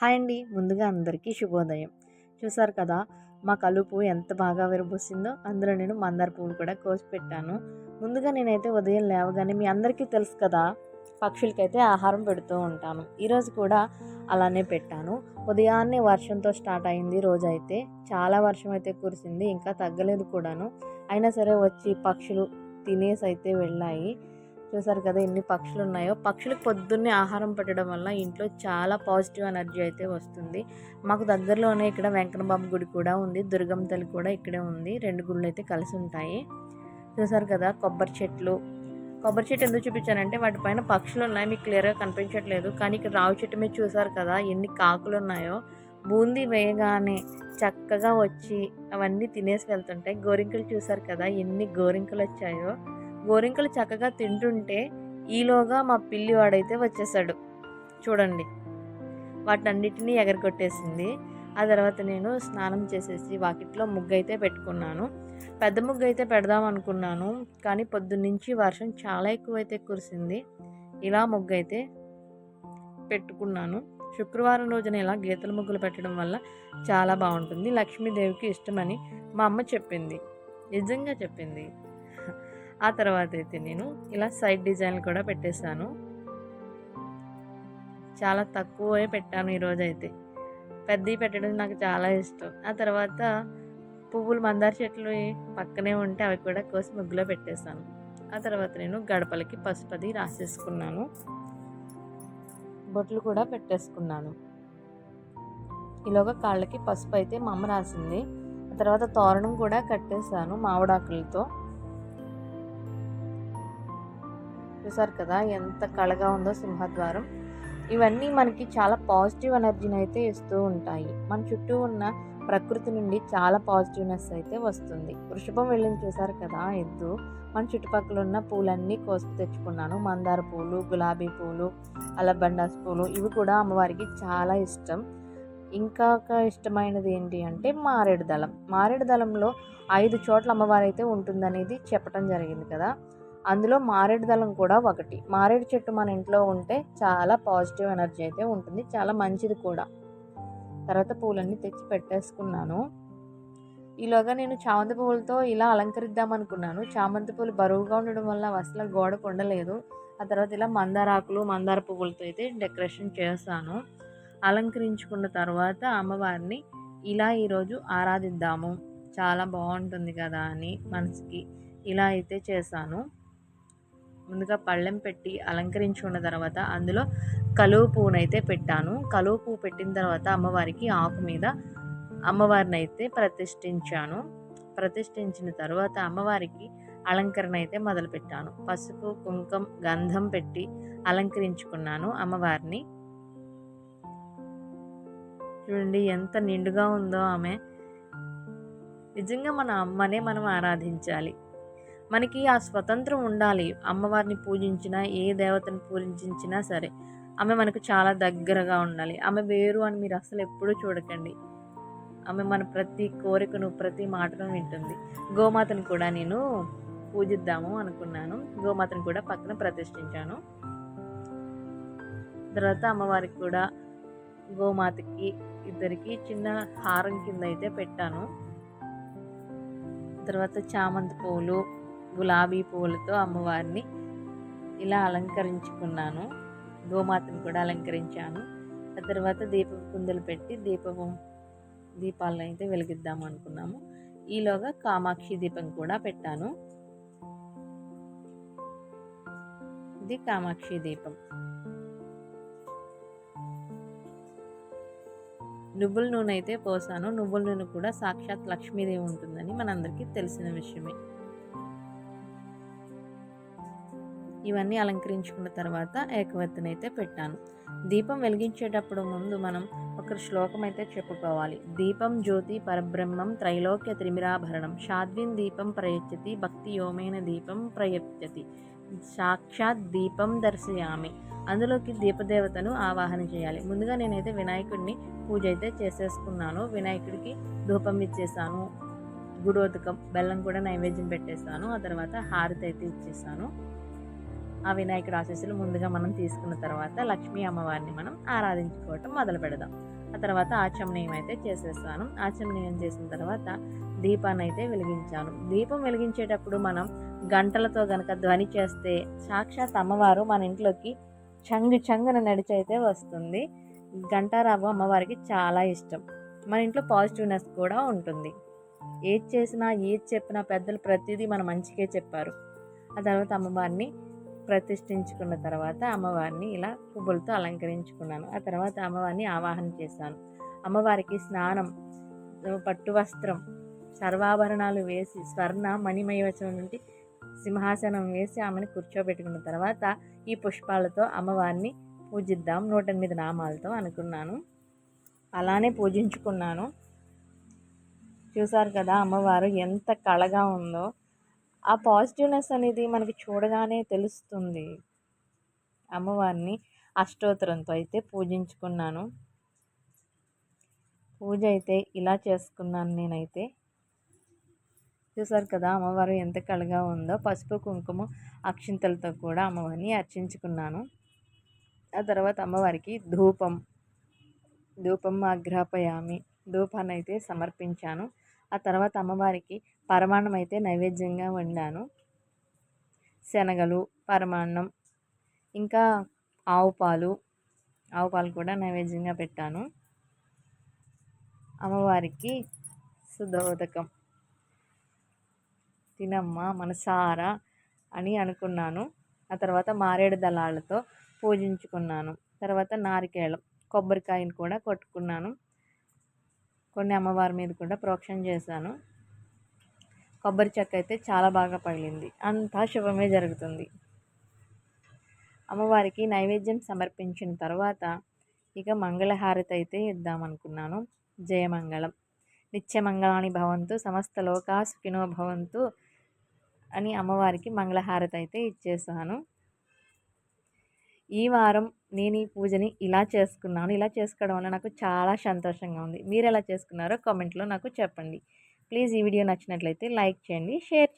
Hi అండి. ముందుగా అందరికీ శుభోదయం. చూసారు కదా మా కలుపు ఎంత బాగా విరబూసిందో అందులో నేను మందార పువ్వులు కూడా కోసి పెట్టాను. ముందుగా నేనైతే ఉదయం లేవగానే మీ అందరికీ తెలుసు కదా పక్షులకైతే ఆహారం పెడుతూ ఉంటాను. ఈరోజు కూడా అలానే పెట్టాను. ఉదయాన్నే వర్షంతో స్టార్ట్ అయింది రోజైతే చాలా వర్షం అయితే కురిసింది ఇంకా తగ్గలేదు కూడాను. అయినా సరే వచ్చి పక్షులు తినేసి అయితే వెళ్ళాయి. చూసారు కదా ఎన్ని పక్షులు ఉన్నాయో. పక్షులకు పొద్దున్నే ఆహారం పెట్టడం వల్ల ఇంట్లో చాలా పాజిటివ్ ఎనర్జీ అయితే వస్తుంది. మాకు దగ్గరలోనే ఇక్కడ వెంకటబాబు గుడి కూడా ఉంది. దుర్గమ్మ తల్లి కూడా ఇక్కడే ఉంది. రెండు గుళ్ళు అయితే కలిసి ఉంటాయి. చూసారు కదా కొబ్బరి చెట్లు. కొబ్బరి చెట్టు ఎందుకు చూపించానంటే వాటిపైన పక్షులు ఉన్నాయి. మీకు క్లియర్గా కనిపించట్లేదు. కానీ ఇక్కడ రావు చెట్టు మీద చూసారు కదా ఎన్ని కాకులు ఉన్నాయో. బూందీ వేయగానే చక్కగా వచ్చి అవన్నీ తినేసి వెళ్తుంటాయి గోరింకలు చూసారు కదా ఎన్ని గోరింకలు వచ్చాయో. గోరింకలు చక్కగా తింటుంటే ఈలోగా మా పిల్లివాడైతే వచ్చేసాడు. చూడండి. వాటన్నిటినీ ఎగరగొట్టేసింది. ఆ తర్వాత నేను స్నానం చేసేసి వాకిట్లో ముగ్గు అయితే పెట్టుకున్నాను. పెద్ద ముగ్గు అయితే పెడదాం అనుకున్నాను. కానీ పొద్దున్నుంచి వర్షం చాలా ఎక్కువ అయితే కురిసింది. ఇలా ముగ్గు అయితే పెట్టుకున్నాను. శుక్రవారం రోజున ఇలా గీతల ముగ్గులు పెట్టడం వల్ల చాలా బాగుంటుంది. లక్ష్మీదేవికి ఇష్టమని మా అమ్మ చెప్పింది. నిజంగా చెప్పింది. ఆ తర్వాత అయితే నేను ఇలా సైడ్ డిజైన్లు కూడా పెట్టేశాను. చాలా తక్కువే పెట్టాను ఈరోజు అయితే పెద్దవి పెట్టడం నాకు చాలా ఇష్టం. ఆ తర్వాత పువ్వులు మందార చెట్లు పక్కనే ఉంటే అవి కూడా కోసి ముగ్గులో పెట్టేశాను. ఆ తర్వాత నేను గడపలకి పసుపది రాసేసుకున్నాను. బొట్లు కూడా పెట్టేసుకున్నాను. ఈలోగా కాళ్ళకి పసుపు అయితే మా అమ్మ రాసింది. ఆ తర్వాత తోరణం కూడా కట్టేశాను మామిడాకులతో. చూసారు కదా ఎంత కళగా ఉందో సింహద్వారం. ఇవన్నీ మనకి చాలా పాజిటివ్ ఎనర్జీని అయితే ఇస్తూ ఉంటాయి. మన చుట్టూ ఉన్న ప్రకృతి నుండి చాలా పాజిటివ్నెస్ అయితే వస్తుంది. వృషభం వెళ్ళింది చూసారు కదా ఎద్దు. మన చుట్టుపక్కల ఉన్న పూలన్నీ కోసి తెచ్చుకున్నాను. మందార పూలు గులాబీ పూలు అలబండాస్ పూలు ఇవి కూడా అమ్మవారికి చాలా ఇష్టం. ఇంకా ఇష్టమైనది ఏంటి అంటే మారేడు దళం. మారేడు దళంలో ఐదు చోట్ల అమ్మవారు అయితే ఉంటుందనేది చెప్పడం జరిగింది కదా. అందులో మారేడు దళం కూడా ఒకటి. మారేడు చెట్టు మన ఇంట్లో ఉంటే చాలా పాజిటివ్ ఎనర్జీ అయితే ఉంటుంది. చాలా మంచిది కూడా. తర్వాత పూలన్నీ తెచ్చి పెట్టేసుకున్నాను. ఈలోగా నేను చామంతి పువ్వులతో ఇలా అలంకరిద్దాం అనుకున్నాను. చామంతి పూలు బరువుగా ఉండడం వల్ల అసలు గోడ కొండలేదు. ఆ తర్వాత ఇలా మందార ఆకులు మందార పువ్వులతో అయితే డెకరేషన్ చేస్తాను అలంకరించుకున్న తర్వాత అమ్మవారిని ఇలా ఈరోజు ఆరాధిద్దాము. చాలా బాగుంటుంది కదా అని మనసుకి ఇలా అయితే చేశాను. ముందుగా పళ్ళెం పెట్టి అలంకరించుకున్న తర్వాత అందులో కలువ పువ్వునైతే పెట్టాను. కలువ పువ్వు పెట్టిన తర్వాత అమ్మవారికి ఆకు మీద అమ్మవారిని అయితే ప్రతిష్ఠించాను. ప్రతిష్ఠించిన తర్వాత అమ్మవారికి అలంకరణ అయితే మొదలుపెట్టాను. పసుపు కుంకం గంధం పెట్టి అలంకరించుకున్నాను అమ్మవారిని. చూడండి ఎంత నిండుగా ఉందో ఆమె. నిజంగా మన అమ్మనే మనం ఆరాధించాలి. మనకి ఆ స్వతంత్రం ఉండాలి. అమ్మవారిని పూజించినా ఏ దేవతను పూజించినా సరే ఆమె మనకు చాలా దగ్గరగా ఉండాలి. ఆమె వేరు అని మీరు అసలు ఎప్పుడూ చూడకండి. ఆమె మన ప్రతి కోరికను ప్రతి మాటను వింటుంది. గోమాతను కూడా నేను పూజిద్దాము అనుకున్నాను. గోమాతను కూడా పక్కన ప్రతిష్ఠించాను. తర్వాత అమ్మవారికి కూడా గోమాతకి ఇద్దరికి చిన్న హారం కింద అయితే పెట్టాను. తర్వాత చామంతి పువ్వులు గులాబీ పువ్వులతో అమ్మవారిని ఇలా అలంకరించుకున్నాను. గోమాతను కూడా అలంకరించాను. ఆ తర్వాత దీప కుందలు పెట్టి దీపం దీపాలను అయితే వెలిగిద్దాం అనుకున్నాము. ఈలోగా కామాక్షి దీపం కూడా పెట్టాను. ఇది కామాక్షి దీపం. నువ్వుల నూనె అయితే పోసాను. నువ్వుల నూనె కూడా సాక్షాత్ లక్ష్మీదేవి ఉంటుందని మనందరికీ తెలిసిన విషయమే. ఇవన్నీ అలంకరించుకున్న తర్వాత ఏకవత్తినైతే పెట్టాను. దీపం వెలిగించేటప్పుడు ముందు మనం ఒక శ్లోకం అయితే చెప్పుకోవాలి. దీపం జ్యోతి పరబ్రహ్మం త్రైలోక్య త్రిమిరాభరణం. షాద్విన్ దీపం ప్రయత్తి భక్తి యోమైన దీపం ప్రయత్యతి సాక్షాత్ దీపం దర్శయామి. అందులోకి దీపదేవతను ఆవాహన చేయాలి. ముందుగా నేనైతే వినాయకుడిని పూజ అయితే చేసేసుకున్నాను. వినాయకుడికి ధూపం ఇచ్చేసాను. గుడోదకం బెల్లం కూడా నైవేద్యం పెట్టేశాను ఆ తర్వాత హారతి అయితే ఇచ్చేసాను. ఆ వినాయకుడు ఆశీస్సులు ముందుగా మనం తీసుకున్న తర్వాత లక్ష్మీ అమ్మవారిని మనం ఆరాధించుకోవటం మొదలు పెడదాం. ఆ తర్వాత ఆచమనీయం అయితే చేసేస్తాను. ఆచమనీయం చేసిన తర్వాత దీపాన్ని అయితే వెలిగించాను. దీపం వెలిగించేటప్పుడు మనం గంటలతో గనక ధ్వని చేస్తే సాక్షాత్ అమ్మవారు మన ఇంట్లోకి చంగు చంగున నడిచి అయితే వస్తుంది. గంటారావు అమ్మవారికి చాలా ఇష్టం. మన ఇంట్లో పాజిటివ్నెస్ కూడా ఉంటుంది. ఏది చేసినా ఏది చెప్పినా పెద్దలు ప్రతిదీ మన మంచికే చెప్పారు. ఆ తర్వాత అమ్మవారిని ప్రతిష్ఠించుకున్న తర్వాత అమ్మవారిని ఇలా పువ్వులతో అలంకరించుకున్నాను. ఆ తర్వాత అమ్మవారిని ఆవాహన చేశాను. అమ్మవారికి స్నానం పట్టు వస్త్రం సర్వాభరణాలు వేసి స్వర్ణ మణిమయవచనం నుండి సింహాసనం వేసి ఆమెను కూర్చోబెట్టుకున్న తర్వాత ఈ పుష్పాలతో అమ్మవారిని పూజిద్దాం నూట ఎనిమిది నామాలతో అనుకున్నాను. అలానే పూజించుకున్నాను. చూసారు కదా అమ్మవారు ఎంత కళగా ఉందో. ఆ పాజిటివ్నెస్ అనేది మనకి చూడగానే తెలుస్తుంది. అమ్మవారిని అష్టోత్తరంతో అయితే పూజించుకున్నాను. పూజ అయితే ఇలా చేసుకున్నాను నేనైతే. చూసారు కదా అమ్మవారు ఎంత కళగా ఉందో పసుపు కుంకుమ అక్షింతలతో కూడా అమ్మవారిని అర్చించుకున్నాను. ఆ తర్వాత అమ్మవారికి ధూపం ధూపం అగ్రహపయామి ధూపాన్ని అయితే సమర్పించాను. ఆ తర్వాత అమ్మవారికి పరమాన్నం అయితే నైవేద్యంగా వండాను. శనగలు పరమాన్నం ఇంకా ఆవు పాలు ఆవు పాలు కూడా నైవేద్యంగా పెట్టాను. అమ్మవారికి శుద్ధోదకం. తినమ్మ మనసారా అని అనుకున్నాను. ఆ తర్వాత మారేడు దళాలతో పూజించుకున్నాను. తర్వాత నారికేళం కొబ్బరికాయను కూడా కొట్టుకున్నాను. కొన్ని అమ్మవారి మీద కూడా ప్రోక్షణ చేశాను. కొబ్బరి చెక్క అయితే చాలా బాగా పగిలింది. అంతా శుభమే జరుగుతుంది. అమ్మవారికి నైవేద్యం సమర్పించిన తర్వాత ఇక మంగళహారతి అయితే ఇద్దామనుకున్నాను. జయమంగళం నిత్యమంగళాని భవంతు సమస్త లోకా సుఖినో భవంతు అని అమ్మవారికి మంగళహారతి అయితే ఇచ్చేసాను ఈ వారం నేను ఈ పూజని ఇలా చేసుకున్నాను ఇలా చేసుకోవడం వల్ల నాకు చాలా సంతోషంగా ఉంది. మీరు ఎలా చేసుకున్నారో కామెంట్లో నాకు చెప్పండి. ప్లీజ్ ఈ వీడియో నచ్చినట్లయితే లైక్ చేయండి షేర్ చేయండి.